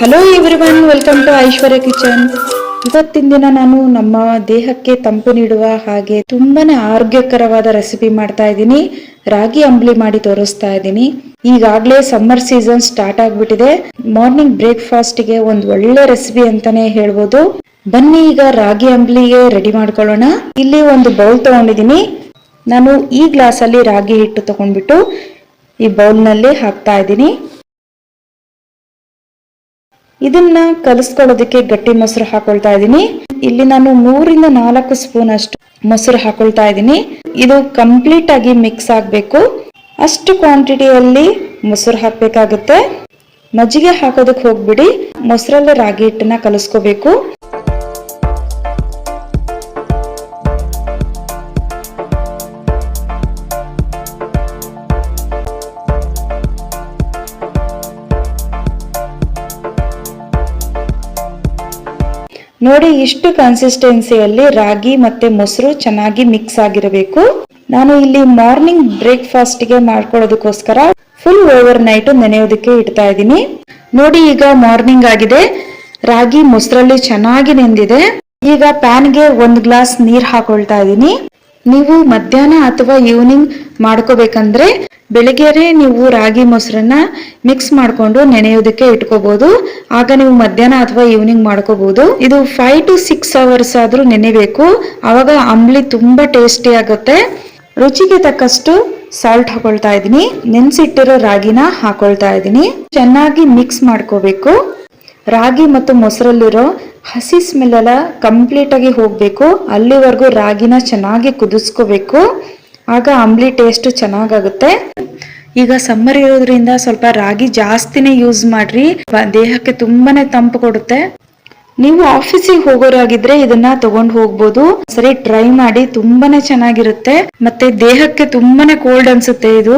Hello everyone welcome to Aishwarya kitchen ಇವತ್ತಿನ ದಿನ ನಾನು ನಮ್ಮ ದೇಹಕ್ಕೆ ತಂಪು ನೀಡುವ ಹಾಗೆ ತುಂಬಾನೇ ಆರೋಗ್ಯಕರವಾದ ರೆಸಿಪಿ ಮಾಡ್ತಾ ಇದ್ದೀನಿ. ರಾಗಿ ಅಂಬ್ಲಿ ಮಾಡಿ ತೋರಿಸ್ತಾ ಇದ್ದೀನಿ. ಈಗಾಗಲೇ ಸಮ್ಮರ್ ಸೀಸನ್ ಸ್ಟಾರ್ಟ್ ಆಗ್ಬಿಟ್ಟಿದೆ. ಮಾರ್ನಿಂಗ್ ಬ್ರೇಕ್ಫಾಸ್ಟ್ಗೆ ಒಂದು ಒಳ್ಳೆ ರೆಸಿಪಿ ಅಂತಾನೆ ಹೇಳ್ಬೋದು. ಬನ್ನಿ ಈಗ ರಾಗಿ ಅಂಬ್ಲಿಗೆ ರೆಡಿ ಮಾಡ್ಕೊಳ್ಳೋಣ. ಇಲ್ಲಿ ಒಂದು ಬೌಲ್ ತಗೊಂಡಿದ್ದೀನಿ. ನಾನು ಈ ಗ್ಲಾಸ್ ಅಲ್ಲಿ ರಾಗಿ ಹಿಟ್ಟು ತಗೊಂಡ್ಬಿಟ್ಟು ಈ ಬೌಲ್ನಲ್ಲಿ ಹಾಕ್ತಾ ಇದ್ದೀನಿ. ಇದನ್ನ ಕಲಿಸ್ಕೊಳ್ಳೋದಕ್ಕೆ ಗಟ್ಟಿ ಮೊಸರು ಹಾಕೊಳ್ತಾ ಇದ್ದೀನಿ. ಇಲ್ಲಿ ನಾನು ಮೂರಿಂದ ನಾಲ್ಕು ಸ್ಪೂನ್ ಅಷ್ಟು ಮೊಸರು ಹಾಕೊಳ್ತಾ ಇದ್ದೀನಿ. ಇದು ಕಂಪ್ಲೀಟ್ ಆಗಿ ಮಿಕ್ಸ್ ಆಗಬೇಕು. ಅಷ್ಟು ಕ್ವಾಂಟಿಟಿಯಲ್ಲಿ ಮೊಸರು ಹಾಕಬೇಕಾಗುತ್ತೆ. ಮಜ್ಜಿಗೆ ಹಾಕೋದಕ್ಕೆ ಹೋಗ್ಬಿಡಿ. ಮೊಸರಲ್ಲಿ ರಾಗಿ ಹಿಟ್ಟನ್ನ ಕಲಿಸ್ಕೋಬೇಕು. ನೋಡಿ ಇಷ್ಟು ಕನ್ಸಿಸ್ಟೆನ್ಸಿಯಲ್ಲಿ ರಾಗಿ ಮತ್ತೆ ಮೊಸರು ಚೆನ್ನಾಗಿ ಮಿಕ್ಸ್ ಆಗಿರಬೇಕು. ನಾನು ಇಲ್ಲಿ ಮಾರ್ನಿಂಗ್ ಬ್ರೇಕ್ಫಾಸ್ಟ್ಗೆ ಮಾಡ್ಕೊಳ್ಳೋದಕ್ಕೋಸ್ಕರ ಫುಲ್ ಓವರ್ ನೈಟ್ ನೆನೆಯೋದಕ್ಕೆ ಇಡ್ತಾ ಇದ್ದೀನಿ. ನೋಡಿ ಈಗ ಮಾರ್ನಿಂಗ್ ಆಗಿದೆ. ರಾಗಿ ಮೊಸರಲ್ಲಿ ಚೆನ್ನಾಗಿ ನೆಂದಿದೆ. ಈಗ ಪ್ಯಾನ್ಗೆ ಒಂದು ಗ್ಲಾಸ್ ನೀರ್ ಹಾಕೊಳ್ತಾ ಇದ್ದೀನಿ. ನೀವು ಮಧ್ಯಾಹ್ನ ಅಥವಾ ಈವ್ನಿಂಗ್ ಮಾಡ್ಕೋಬೇಕಂದ್ರೆ ಬೆಳಿಗ್ಗೆರೆ ನೀವು ರಾಗಿ ಮೊಸರನ್ನ ಮಿಕ್ಸ್ ಮಾಡ್ಕೊಂಡು ನೆನೆಯೋದಕ್ಕೆ ಇಟ್ಕೋಬಹುದು ಆಗ ನೀವು ಮಧ್ಯಾಹ್ನ ಅಥವಾ ಈವ್ನಿಂಗ್ ಮಾಡ್ಕೋಬಹುದು ಇದು ಫೈವ್ ಟು ಸಿಕ್ಸ್ ಅವರ್ಸ್ ಆದ್ರೂ ನೆನೆಬೇಕು. ಅವಾಗ ಅಂಬ್ಲಿ ತುಂಬಾ ಟೇಸ್ಟಿ ಆಗುತ್ತೆ. ರುಚಿಗೆ ತಕ್ಕಷ್ಟು ಸಾಲ್ಟ್ ಹಾಕೊಳ್ತಾ ಇದೀನಿ ನೆನ್ಸಿಟ್ಟಿರೋ ರಾಗಿನ ಹಾಕೊಳ್ತಾ ಇದೀನಿ ಚೆನ್ನಾಗಿ ಮಿಕ್ಸ್ ಮಾಡ್ಕೋಬೇಕು. ರಾಗಿ ಮತ್ತು ಮೊಸರಲ್ಲಿರೋ ಹಸಿ ಸ್ಮೆಲ್ ಎಲ್ಲ ಕಂಪ್ಲೀಟ್ ಆಗಿ ಹೋಗ್ಬೇಕು. ಅಲ್ಲಿವರೆಗೂ ರಾಗಿನ ಚೆನ್ನಾಗಿ ಕುದಿಸ್ಕೋಬೇಕು. ಆಗ ಅಂಬ್ಲಿ ಟೇಸ್ಟ್ ಚೆನ್ನಾಗಾಗುತ್ತೆ. ಈಗ ಸಮ್ಮರ್ ಇರೋದ್ರಿಂದ ಸ್ವಲ್ಪ ರಾಗಿ ಜಾಸ್ತಿನೇ ಯೂಸ್ ಮಾಡ್ರಿ. ದೇಹಕ್ಕೆ ತುಂಬಾನೇ ತಂಪು ಕೊಡುತ್ತೆ. ನೀವು ಆಫೀಸಿಗೆ ಹೋಗೋರಾಗಿದ್ರೆ ಇದನ್ನ ತಗೊಂಡು ಹೋಗ್ಬೋದು. ಸರಿ ಟ್ರೈ ಮಾಡಿ ತುಂಬಾನೇ ಚೆನ್ನಾಗಿರುತ್ತೆ. ಮತ್ತೆ ದೇಹಕ್ಕೆ ತುಂಬಾನೇ ಕೋಲ್ಡ್ ಅನ್ಸುತ್ತೆ ಇದು.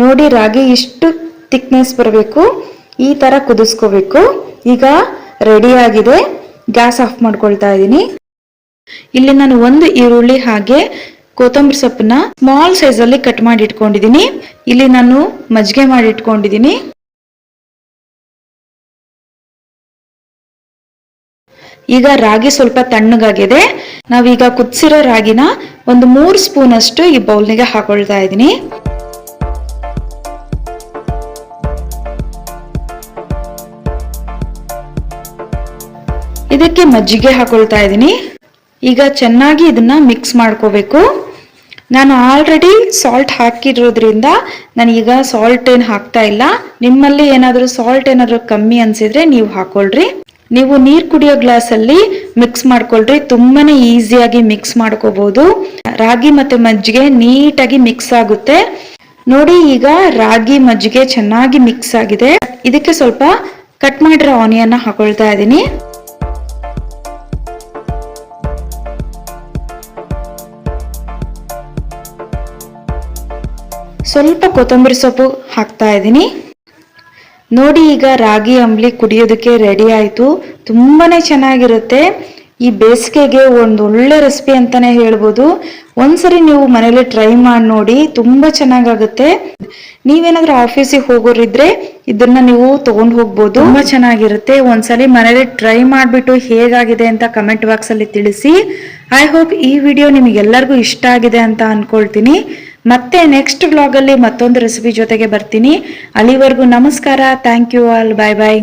ನೋಡಿ ರಾಗಿ ಇಷ್ಟು ಥಿಕ್ನೆಸ್ ಬರಬೇಕು. ಈ ತರ ಕುದಿಸ್ಕೋಬೇಕು. ಈಗ ರೆಡಿ ಆಗಿದೆ. ಗ್ಯಾಸ್ ಆಫ್ ಮಾಡ್ಕೊಳ್ತಾ ಇದ್ದೀನಿ. ಇಲ್ಲಿ ನಾನು ಒಂದು ಈರುಳ್ಳಿ ಹಾಗೆ ಕೊತ್ತಂಬರಿ ಸೊಪ್ಪನ್ನ ಸ್ಮಾಲ್ ಸೈಜ್ ಅಲ್ಲಿ ಕಟ್ ಮಾಡಿ ಇಟ್ಕೊಂಡಿದ್ದೀನಿ. ಇಲ್ಲಿ ನಾನು ಮಜ್ಜಿಗೆ ಮಾಡಿ ಇಟ್ಕೊಂಡಿದ್ದೀನಿ. ಈಗ ರಾಗಿ ಸ್ವಲ್ಪ ತಣ್ಣಗಾಗಿದೆ. ನಾವೀಗ ಕುದಿಸಿರೋ ರಾಗಿನ ಒಂದು ಮೂರು ಸ್ಪೂನ್ ಅಷ್ಟು ಈ ಬೌಲ್ನಿಗೆ ಹಾಕೊಳ್ತಾ ಇದ್ದೀನಿ. ಇದಕ್ಕೆ ಮಜ್ಜಿಗೆ ಹಾಕೊಳ್ತಾ ಇದ್ದೀನಿ. ಈಗ ಚೆನ್ನಾಗಿ ಇದನ್ನ ಮಿಕ್ಸ್ ಮಾಡ್ಕೋಬೇಕು. ನಾನು ಆಲ್ರೆಡಿ ಸಾಲ್ಟ್ ಹಾಕಿರೋದ್ರಿಂದ ನಾನೀಗ ಸಾಲ್ಟ್ ಏನು ಹಾಕ್ತಾ ಇಲ್ಲ. ನಿಮ್ಮಲ್ಲಿ ಏನಾದರೂ ಸಾಲ್ಟ್ ಏನಾದರೂ ಕಮ್ಮಿ ಅನ್ಸಿದ್ರೆ ನೀವು ಹಾಕೊಳ್ರಿ. ನೀವು ನೀರು ಕುಡಿಯೋ ಗ್ಲಾಸಲ್ಲಿ ಮಿಕ್ಸ್ ಮಾಡ್ಕೊಳ್ರಿ. ತುಂಬಾನೇ ಈಸಿಯಾಗಿ ಮಿಕ್ಸ್ ಮಾಡ್ಕೋಬಹುದು ರಾಗಿ ಮತ್ತೆ ಮಜ್ಜಿಗೆ ನೀಟಾಗಿ ಮಿಕ್ಸ್ ಆಗುತ್ತೆ. ನೋಡಿ ಈಗ ರಾಗಿ ಮಜ್ಜಿಗೆ ಚೆನ್ನಾಗಿ ಮಿಕ್ಸ್ ಆಗಿದೆ. ಇದಕ್ಕೆ ಸ್ವಲ್ಪ ಕಟ್ ಮಾಡಿರೋ ಆನಿಯನ್ನ ಹಾಕೊಳ್ತಾ ಇದ್ದೀನಿ. ಸ್ವಲ್ಪ ಕೊತ್ತಂಬರಿ ಸೊಪ್ಪು ಹಾಕ್ತಾ ಇದ್ದೀನಿ. ನೋಡಿ ಈಗ ರಾಗಿ ಅಂಬ್ಲಿ ಕುಡಿಯೋದಕ್ಕೆ ರೆಡಿ ಆಯಿತು. ತುಂಬಾನೇ ಚೆನ್ನಾಗಿರುತ್ತೆ. ಈ ಬೇಸಿಗೆಗೆ ಒಂದು ಒಳ್ಳೆ ರೆಸಿಪಿ ಅಂತಾನೆ ಹೇಳ್ಬೋದು. ಒಂದ್ಸರಿ ನೀವು ಮನೇಲಿ ಟ್ರೈ ಮಾಡಿ ನೋಡಿ, ತುಂಬಾ ಚೆನ್ನಾಗಾಗುತ್ತೆ. ನೀವೇನಾದರೂ ಆಫೀಸಿಗೆ ಹೋಗೋರಿದ್ರೆ ಇದನ್ನ ನೀವು ತೊಗೊಂಡು ಹೋಗ್ಬೋದು. ತುಂಬಾ ಚೆನ್ನಾಗಿರುತ್ತೆ. ಒಂದ್ಸಲಿ ಮನೇಲಿ ಟ್ರೈ ಮಾಡಿಬಿಟ್ಟು ಹೇಗಾಗಿದೆ ಅಂತ ಕಮೆಂಟ್ ಬಾಕ್ಸಲ್ಲಿ ತಿಳಿಸಿ. ಐ ಹೋಪ್ ಈ ವಿಡಿಯೋ ನಿಮಗೆಲ್ಲರಿಗೂ ಇಷ್ಟ ಆಗಿದೆ ಅಂತ ಅನ್ಕೊಳ್ತೀನಿ. ಮತ್ತೆ ನೆಕ್ಸ್ಟ್ ವ್ಲಾಗಲ್ಲಿ ಮತ್ತೊಂದು ರೆಸಿಪಿ ಜೊತೆಗೆ ಬರ್ತೀನಿ. ಅಲ್ಲಿವರೆಗೂ ನಮಸ್ಕಾರ. Thank you all bye bye